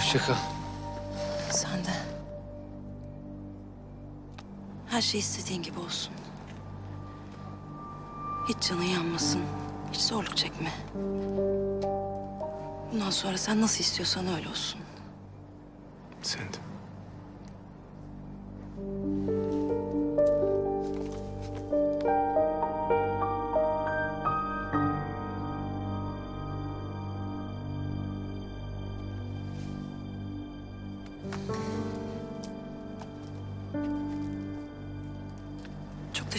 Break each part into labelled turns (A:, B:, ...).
A: Hoşça kal.
B: Sen de. Her şey istediğin gibi olsun. Hiç canın yanmasın. Hiç zorluk çekme. Bundan sonra sen nasıl istiyorsan öyle olsun.
A: Sen de.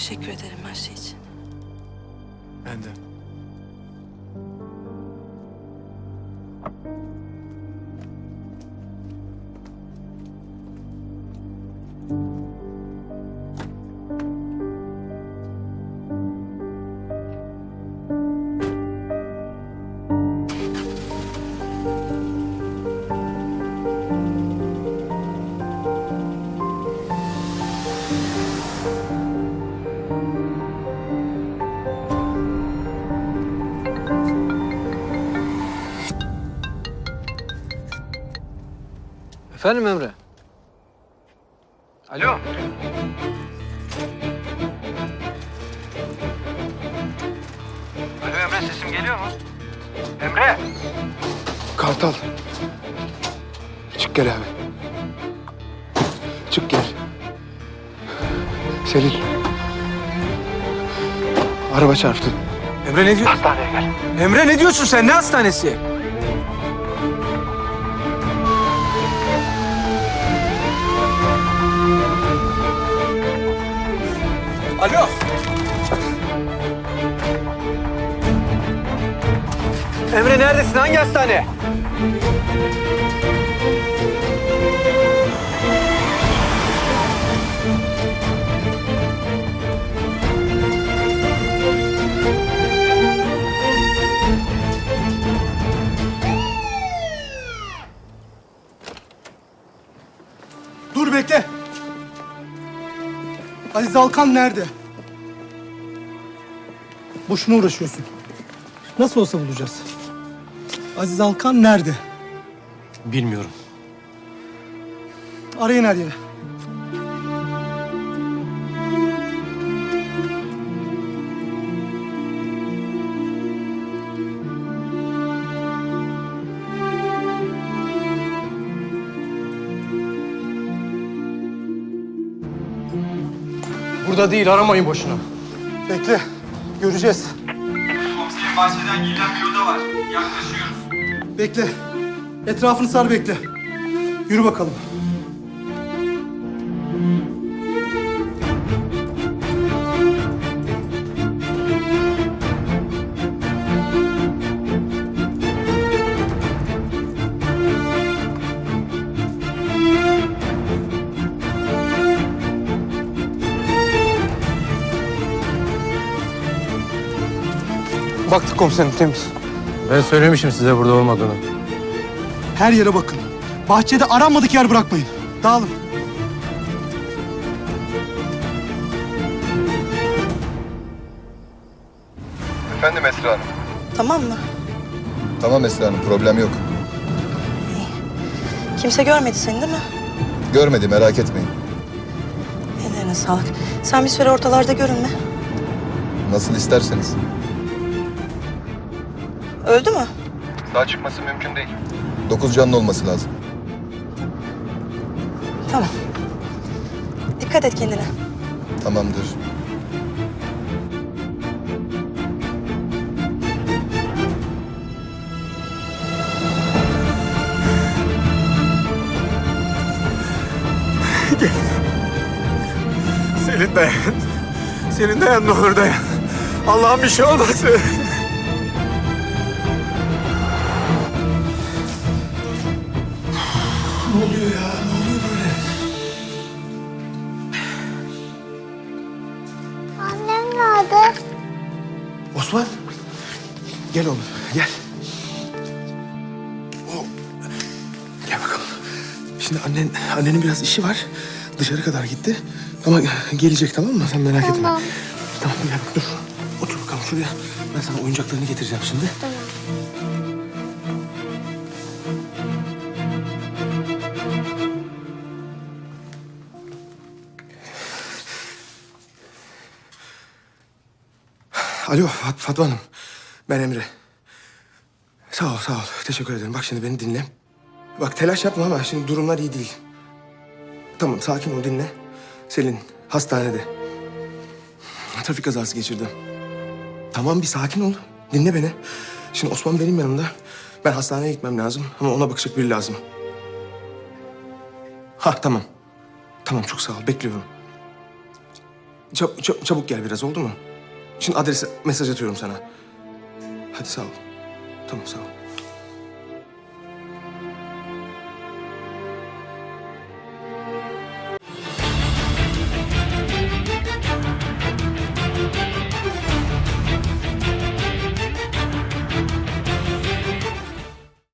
B: Teşekkür ederim her şey için.
A: Ben Efendim Emre? Alo.
C: Alo Emre sesim geliyor mu? Emre!
A: Kartal. Çık gel abi. Çık gel. Selin. Araba çarptı.
C: Emre ne diyorsun? Hastaneye gel. Emre ne diyorsun sen? Ne hastanesi? Alo. Emre neredesin? Hangi hastane?
D: Aziz Alkan nerede? Boşuna uğraşıyorsun. Nasıl olsa bulacağız. Aziz Alkan nerede?
C: Bilmiyorum.
D: Arayın her yere.
C: Burada değil aramayın boşuna.
D: Bekle. Göreceğiz.
E: Komiserin bahçeden girilen bir oda var. Yaklaşıyoruz.
D: Bekle. Etrafını sar bekle. Yürü bakalım.
C: Baktık komiserim temiz.
A: Ben söylemişim size burada olmadığını.
D: Her yere bakın. Bahçede aranmadık yer bırakmayın. Dağılın.
F: Efendim Esra Hanım.
B: Tamam mı?
F: Tamam Esra Hanım, problem yok.
B: Kimse görmedi seni değil mi?
F: Görmedi, merak etmeyin.
B: Ellerine sağlık. Sen bir süre ortalarda görünme.
F: Nasıl isterseniz.
B: Öldü mü?
F: Sağ çıkması mümkün değil. Dokuz canlı olması lazım.
B: Tamam. Dikkat et kendine.
F: Tamamdır.
C: Selin dayan. Selin dayan ne olur dayan. Allah'ım bir şey olmasın.
A: Gel oğlum gel. Oh. Gel bakalım. Şimdi annen, annenin biraz işi var. Dışarı kadar gitti. Ama gelecek tamam mı? Sen merak etme.
G: Tamam.
A: Tamam gel bak dur. Otur bakalım şuraya. Ben sana oyuncaklarını getireceğim şimdi.
G: Tamam.
A: Alo Fat Fatma Hanım. Ben Emre. Sağ ol sağ ol. Teşekkür ederim. Bak şimdi beni dinle. Bak telaş yapma ama şimdi durumlar iyi değil. Tamam sakin ol dinle. Selin hastanede. Trafik kazası geçirdi. Tamam bir sakin ol. Dinle beni. Şimdi Osman benim yanımda. Ben hastaneye gitmem lazım ama ona bakacak biri lazım. Ha tamam. Tamam çok sağ ol. Bekliyorum. Çab- çab- çabuk gel biraz oldu mu? Şimdi adrese mesaj atıyorum sana. Hadi sağ ol. Tamam sağ ol.